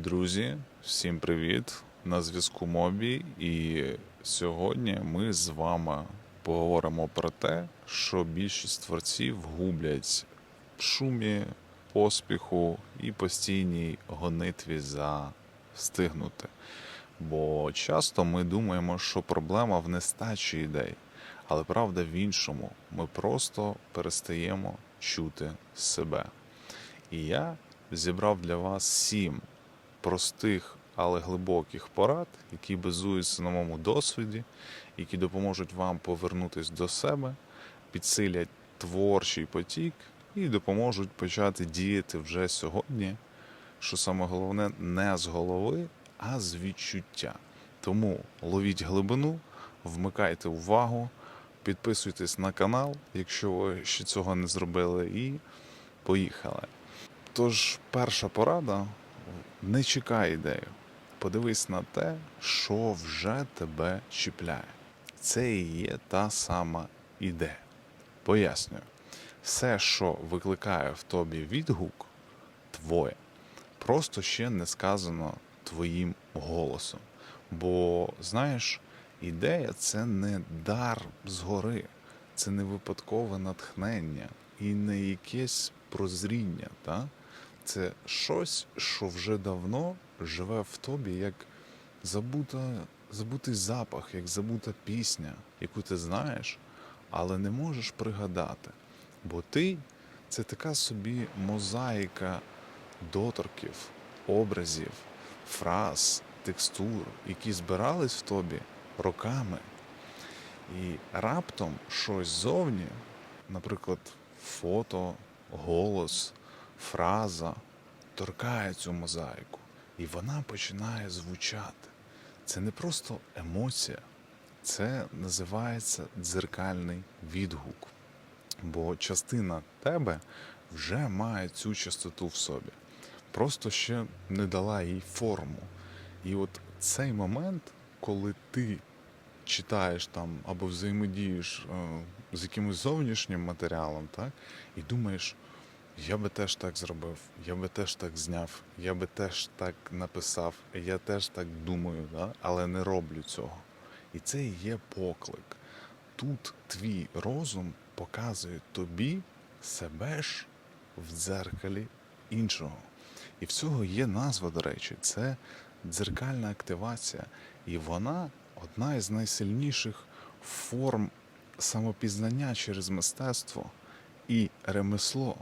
Друзі, всім привіт! На зв'язку Мобі, і сьогодні ми з вами поговоримо про те, що більшість творців гублять в шумі, поспіху і постійній гонитві за встигнути. Бо часто ми думаємо, що проблема в нестачі ідей, але правда в іншому. Ми просто перестаємо чути себе. І я зібрав для вас сім простих, але глибоких порад, які базуються на моєму досвіді, які допоможуть вам повернутися до себе, підсилять творчий потік і допоможуть почати діяти вже сьогодні. Що саме головне, не з голови, а з відчуття. Тому ловіть глибину, вмикайте увагу, підписуйтесь на канал, якщо ви ще цього не зробили, і поїхали. Тож, перша порада не чекай ідею. Подивись на те, що вже тебе чіпляє. Це і є та сама ідея. Пояснюю, все, що викликає в тобі відгук, твоє, просто ще не сказано твоїм голосом. Бо, знаєш, ідея це не дар згори, це не випадкове натхнення і не якесь прозріння. Та? Це щось, що вже давно живе в тобі, як забута, забутий запах, як забута пісня, яку ти знаєш, але не можеш пригадати. Бо ти це така собі мозаїка доторків, образів, фраз, текстур, які збирались в тобі роками. І раптом щось зовні, наприклад, фото, голос, фраза торкає цю мозаїку, і вона починає звучати. Це не просто емоція, це називається дзеркальний відгук. Бо частина тебе вже має цю частоту в собі, просто ще не дала їй форму. І от цей момент, коли ти читаєш там або взаємодієш е, з якимось зовнішнім матеріалом, так, і думаєш, я би теж так зробив, я би теж так зняв, я би теж так написав, я теж так думаю, да? але не роблю цього. І це і є поклик. Тут твій розум показує тобі себе ж в дзеркалі іншого. І в цього є назва, до речі, це дзеркальна активація. І вона одна із найсильніших форм самопізнання через мистецтво і ремесло.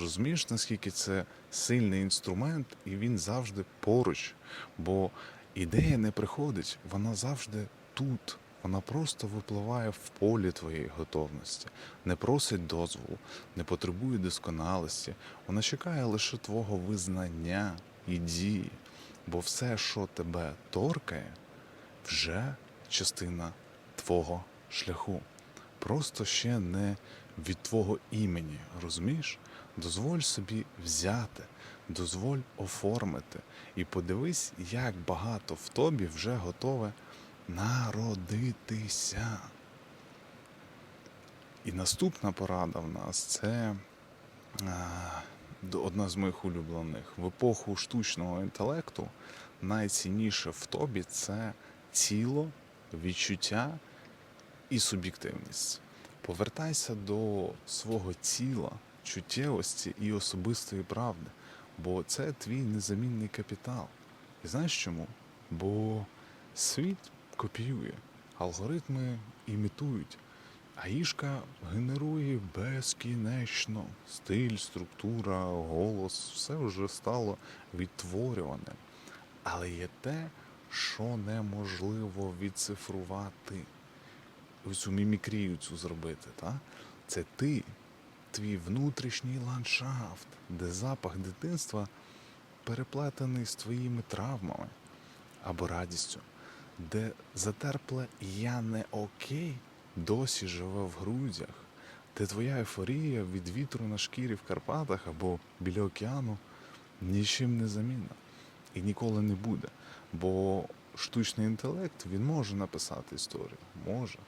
Розумієш, наскільки це сильний інструмент, і він завжди поруч. Бо ідея не приходить, вона завжди тут. Вона просто випливає в полі твоєї готовності, не просить дозволу, не потребує досконалості. Вона чекає лише твого визнання і дії. Бо все, що тебе торкає, вже частина твого шляху. Просто ще не від твого імені, розумієш? Дозволь собі взяти, дозволь оформити. І подивись, як багато в тобі вже готове народитися. І наступна порада в нас це а, одна з моїх улюблених. В епоху штучного інтелекту найцінніше в тобі це тіло, відчуття і суб'єктивність. Повертайся до свого тіла, чуттєвості і особистої правди, бо це твій незамінний капітал. І знаєш чому? Бо світ копіює, алгоритми імітують, а їжка генерує безкінечно. Стиль, структура, голос все вже стало відтворюване. Але є те, що неможливо відцифрувати. Ось цю мімікрію цю зробити, та? це ти, твій внутрішній ландшафт, де запах дитинства переплетений з твоїми травмами або радістю, де затерпле я не окей досі живе в грудях, де твоя ейфорія від вітру на шкірі в Карпатах або біля океану нічим не замінна і ніколи не буде. Бо штучний інтелект він може написати історію, може,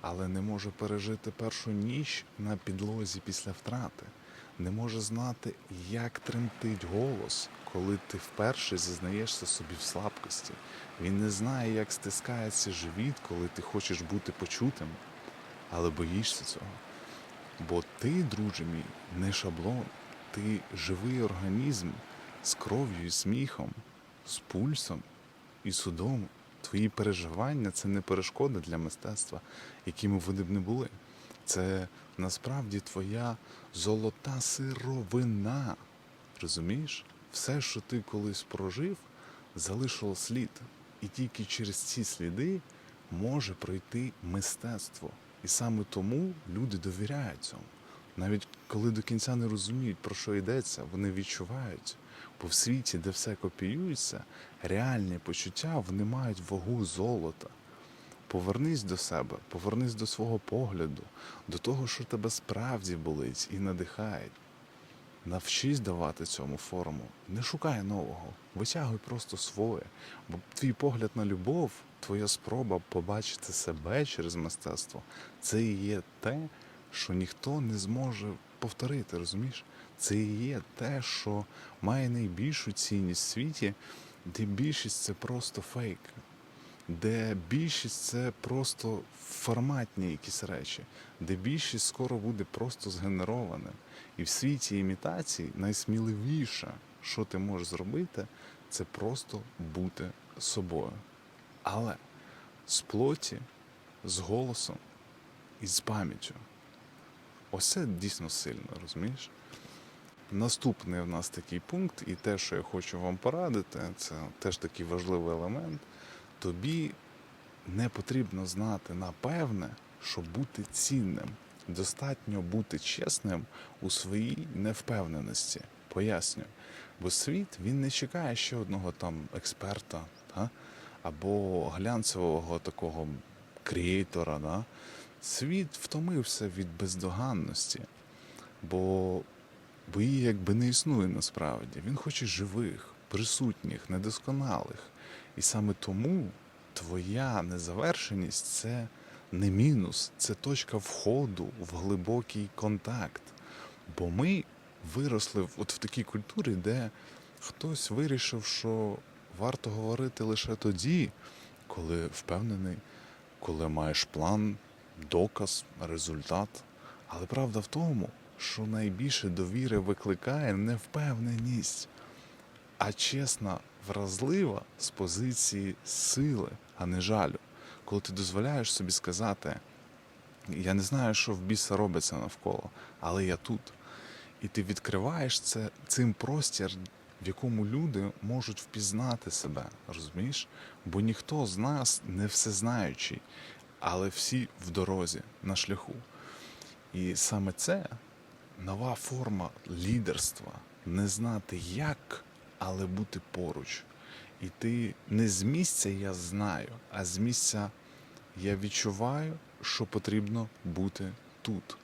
але не може пережити першу ніч на підлозі після втрати, не може знати, як тремтить голос, коли ти вперше зізнаєшся собі в слабкості. Він не знає, як стискається живіт, коли ти хочеш бути почутим, але боїшся цього. Бо ти, друже мій, не шаблон, ти живий організм з кров'ю і сміхом, з пульсом і судом. Твої переживання це не перешкода для мистецтва, якими вони б не були. Це насправді твоя золота сировина. Розумієш? Все, що ти колись прожив, залишило слід. І тільки через ці сліди може пройти мистецтво. І саме тому люди довіряють цьому. Навіть коли до кінця не розуміють, про що йдеться, вони відчувають. Бо в світі, де все копіюється, реальні почуття вони мають вагу золота. Повернись до себе, повернись до свого погляду, до того, що тебе справді болить і надихає. Навчись давати цьому форму. Не шукай нового, витягуй просто своє. Бо твій погляд на любов, твоя спроба побачити себе через мистецтво це і є те, що ніхто не зможе повторити, розумієш? Це і є те, що має найбільшу цінність в світі, де більшість це просто фейк, де більшість це просто форматні якісь речі, де більшість скоро буде просто згенерованим. І в світі імітацій найсміливіше, що ти можеш зробити, це просто бути собою. Але з плоті, з голосом і з пам'яттю. Ось це дійсно сильно, розумієш? Наступний у нас такий пункт, і те, що я хочу вам порадити, це теж такий важливий елемент. Тобі не потрібно знати напевне, щоб бути цінним. Достатньо бути чесним у своїй невпевненості. Пояснюю. Бо світ він не чекає ще одного там експерта та? або глянцевого такого креатора. Да? Світ втомився від бездоганності, бо, бо її якби не існує насправді. Він хоче живих, присутніх, недосконалих. І саме тому твоя незавершеність це не мінус, це точка входу в глибокий контакт. Бо ми виросли от в такій культурі, де хтось вирішив, що варто говорити лише тоді, коли впевнений, коли маєш план, доказ, результат. Але правда в тому, що найбільше довіри викликає невпевненість, а чесна, вразлива з позиції сили, а не жалю. Коли ти дозволяєш собі сказати, я не знаю, що в біса робиться навколо, але я тут. І ти відкриваєш це цим простір, в якому люди можуть впізнати себе, розумієш? Бо ніхто з нас не всезнаючий, але всі в дорозі, на шляху. І саме це нова форма лідерства. Не знати як, але бути поруч. І ти не з місця я знаю, а з місця я відчуваю, що потрібно бути тут.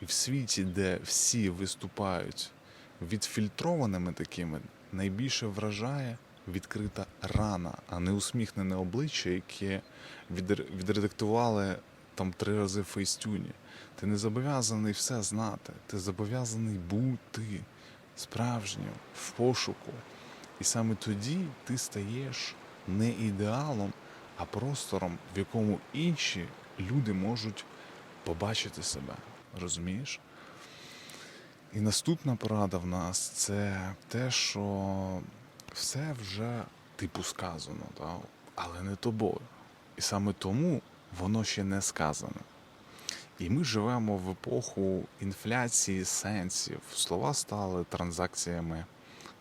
І в світі, де всі виступають відфільтрованими такими, найбільше вражає відкрита рана, а не усміхнене обличчя, яке відре- відредактували там три рази в фейстюні. Ти не зобов'язаний все знати, ти зобов'язаний бути справжнім в пошуку. І саме тоді ти стаєш не ідеалом, а простором, в якому інші люди можуть побачити себе. Розумієш? І наступна порада в нас це те, що все вже типу сказано, да? але не тобою. І саме тому воно ще не сказане. І ми живемо в епоху інфляції сенсів. Слова стали транзакціями,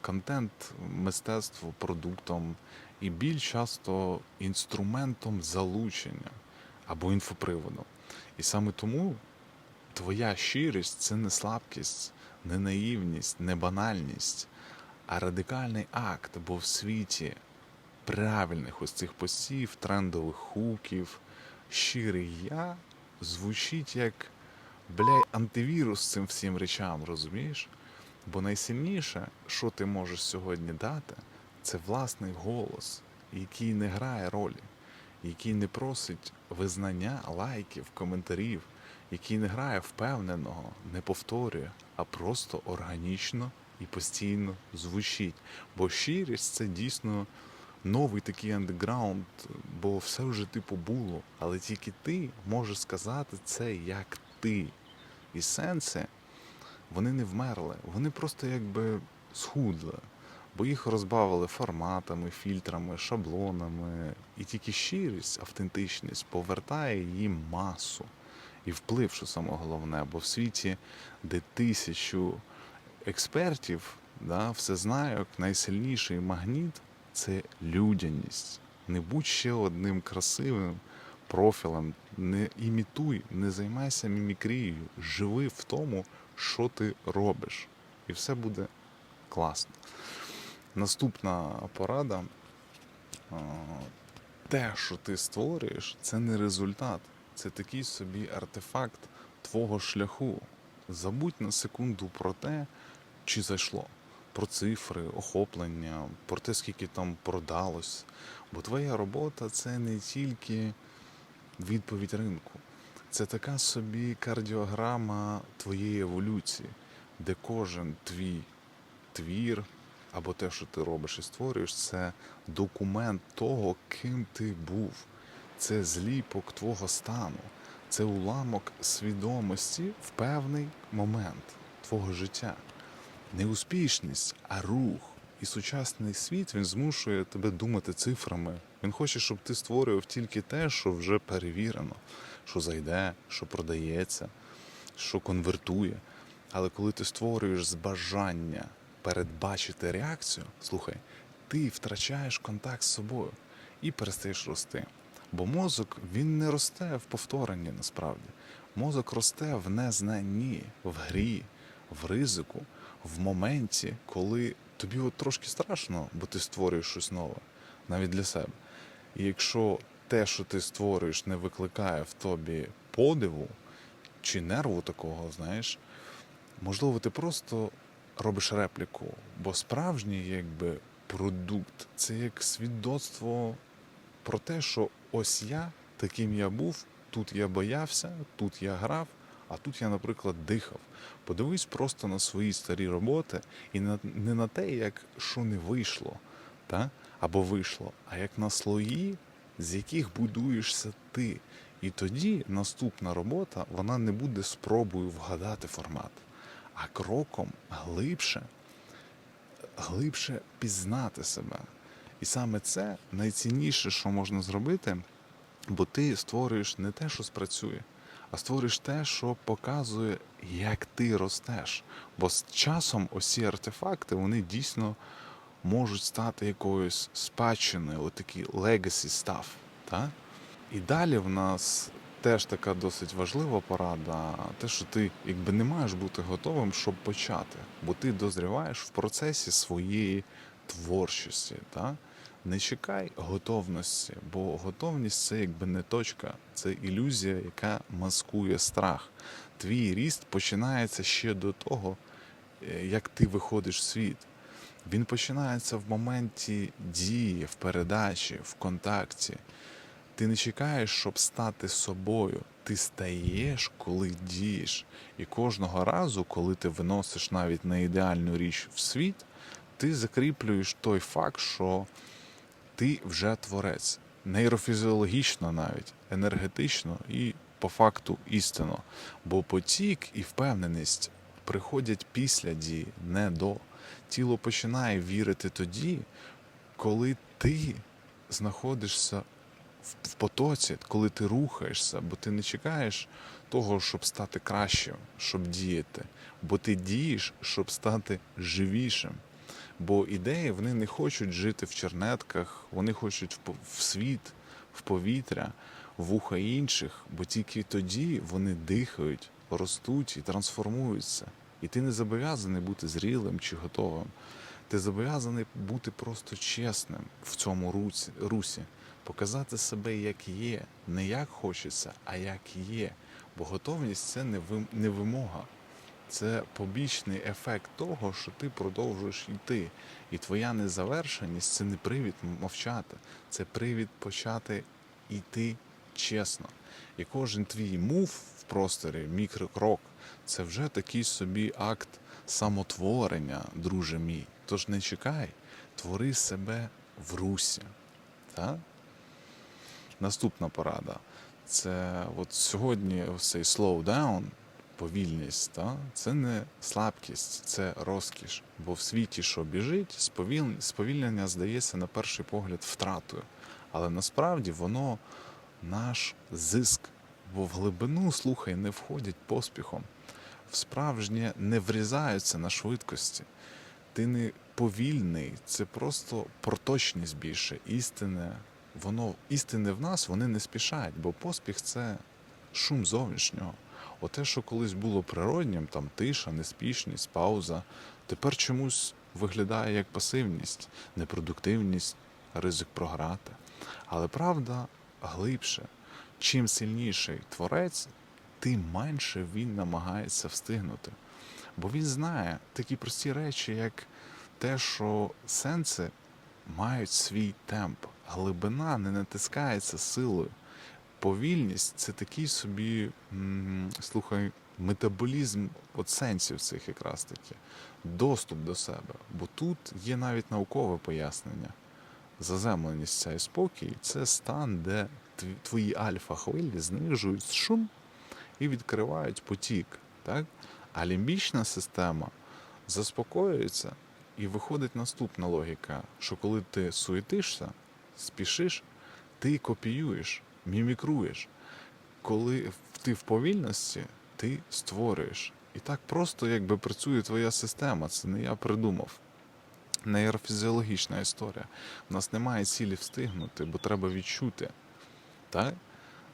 контент, мистецтво продуктом, і біль часто інструментом залучення або інфоприводом. І саме тому твоя щирість це не слабкість, не наївність, не банальність, а радикальний акт, бо в світі правильних ось цих постів, трендових хуків, щирий я звучить як бляй антивірус цим всім речам, розумієш? Бо найсильніше, що ти можеш сьогодні дати, це власний голос, який не грає ролі, який не просить визнання, лайків, коментарів, який не грає впевненого, не повторює, а просто органічно і постійно звучить. Бо щирість це дійсно новий такий андеграунд, бо все вже типу було, але тільки ти можеш сказати це як ти. І сенси, вони не вмерли, вони просто якби схудли, бо їх розбавили форматами, фільтрами, шаблонами, і тільки щирість, автентичність повертає їм масу і вплив, що саме головне, бо в світі, де тисячу експертів, да, всезнайок, найсильніший магніт це людяність. Не будь ще одним красивим профілем, не імітуй, не займайся мімікрією, живи в тому, що ти робиш. І все буде класно. Наступна порада. Те, що ти створюєш, це не результат. Це такий собі артефакт твого шляху. Забудь на секунду про те, чи зайшло, про цифри, охоплення, про те, скільки там продалось. Бо твоя робота це не тільки відповідь ринку, це така собі кардіограма твоєї еволюції, де кожен твій твір або те, що ти робиш і створюєш, це документ того, ким ти був. Це зліпок твого стану, це уламок свідомості в певний момент твого життя. Не успішність, а рух. І сучасний світ він змушує тебе думати цифрами. Він хоче, щоб ти створював тільки те, що вже перевірено, що зайде, що продається, що конвертує. Але коли ти створюєш з бажання передбачити реакцію, слухай, ти втрачаєш контакт з собою і перестаєш рости. Бо мозок він не росте в повторенні насправді. Мозок росте в незнанні, в грі, в ризику, в моменті, коли тобі от трошки страшно, бо ти створюєш щось нове, навіть для себе. І якщо те, що ти створюєш, не викликає в тобі подиву чи нерву такого, знаєш, можливо, ти просто робиш репліку, бо справжній якби продукт це як свідоцтво про те, що ось я, таким я був, тут я боявся, тут я грав, а тут я, наприклад, дихав. Подивись просто на свої старі роботи і на, не на те, як що не вийшло, та? або вийшло, а як на слої, з яких будуєшся ти. І тоді наступна робота вона не буде спробою вгадати формат, а кроком глибше, глибше пізнати себе. І саме це найцінніше, що можна зробити, бо ти створюєш не те, що спрацює, а створюєш те, що показує, як ти ростеш. Бо з часом ці артефакти вони дійсно можуть стати якоюсь спадщиною, отакий legacy stuff. Та? І далі в нас теж така досить важлива порада, те, що ти якби не маєш бути готовим, щоб почати, бо ти дозріваєш в процесі своєї творчості. Та? Не чекай готовності, бо готовність це якби не точка, це ілюзія, яка маскує страх. Твій ріст починається ще до того, е, як ти виходиш в світ. Він починається в моменті дії, в передачі, в контакті. Ти не чекаєш, щоб стати собою. Ти стаєш, коли дієш. І кожного разу, коли ти виносиш навіть не ідеальну річ в світ, ти закріплюєш той факт, що ти вже творець. Нейрофізіологічно навіть, енергетично і по факту істинно. Бо потік і впевненість приходять після дії, не до. Тіло починає вірити тоді, коли ти знаходишся в- потоці, коли ти рухаєшся, бо ти не чекаєш того, щоб стати кращим, щоб діяти, бо ти дієш, щоб стати живішим. Бо ідеї вони не хочуть жити в чернетках, вони хочуть в, світ, в повітря, в вуха інших, бо тільки тоді вони дихають, ростуть і трансформуються. І ти не зобов'язаний бути зрілим чи готовим. Ти зобов'язаний бути просто чесним в цьому русі, показати себе як є, не як хочеться, а як є. Бо готовність це не вимога. Це побічний ефект того, що ти продовжуєш йти. І твоя незавершеність це не привід мовчати, це привід почати йти чесно. І кожен твій мув в просторі, мікрокрок, це вже такий собі акт самотворення, друже мій. Тож не чекай, твори себе в русі. Так? Наступна порада. Це от сьогодні цей slow down, повільність, та? це не слабкість, це розкіш. Бо в світі, що біжить, сповіль- сповільнення здається на перший погляд втратою. Але насправді воно наш зиск. Бо в глибину, слухай, не входять поспіхом. В справжнє не врізаються на швидкості. Ти не повільний, це просто проточність більше, істинне. Воно істини в нас вони не спішають, бо поспіх це шум зовнішнього. Оте, що колись було природнім, там тиша, неспішність, пауза, тепер чомусь виглядає як пасивність, непродуктивність, ризик програти. Але правда глибше. Чим сильніший творець, тим менше він намагається встигнути. Бо він знає такі прості речі, як те, що сенси мають свій темп, глибина не натискається силою. Повільність це такий собі, слухай, метаболізм от сенсів цих якраз таки, доступ до себе. Бо тут є навіть наукове пояснення. Заземленість ця і спокій це стан, де твої альфа-хвилі знижують шум і відкривають потік. Так? А лімбічна система заспокоюється і виходить наступна логіка, що коли ти суетишся, спішиш, ти копіюєш, мімікруєш. Коли ти в повільності, ти створюєш. І так просто якби працює твоя система. Це не я придумав. Нейрофізіологічна історія. У нас немає цілі встигнути, бо треба відчути. Так?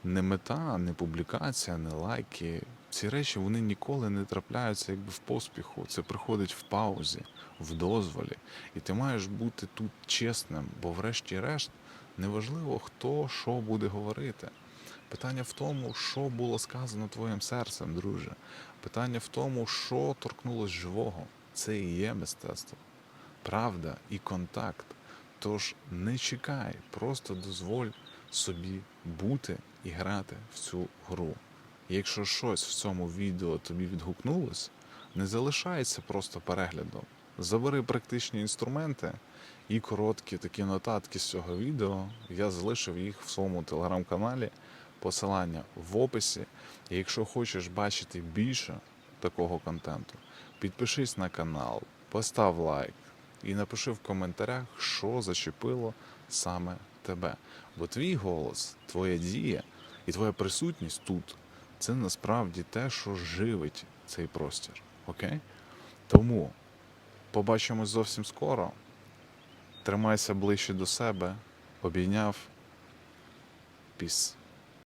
Не мета, не публікація, не лайки. Ці речі вони ніколи не трапляються якби в поспіху. Це приходить в паузі, в дозволі. І ти маєш бути тут чесним, бо врешті-решт неважливо, хто що буде говорити. Питання в тому, що було сказано твоїм серцем, друже. Питання в тому, що торкнулось живого. Це і є мистецтво. Правда і контакт. Тож не чекай, просто дозволь собі бути і грати в цю гру. Якщо щось в цьому відео тобі відгукнулось, не залишайся просто переглядом. Забери практичні інструменти і короткі такі нотатки з цього відео. Я залишив їх в своєму телеграм-каналі. Посилання в описі. І якщо хочеш бачити більше такого контенту, підпишись на канал, постав лайк і напиши в коментарях, що зачепило саме тебе. Бо твій голос, твоя дія і твоя присутність тут це насправді те, що живить цей простір. Окей? Тому побачимось зовсім скоро. Тримайся ближче до себе, обійняв. Піс.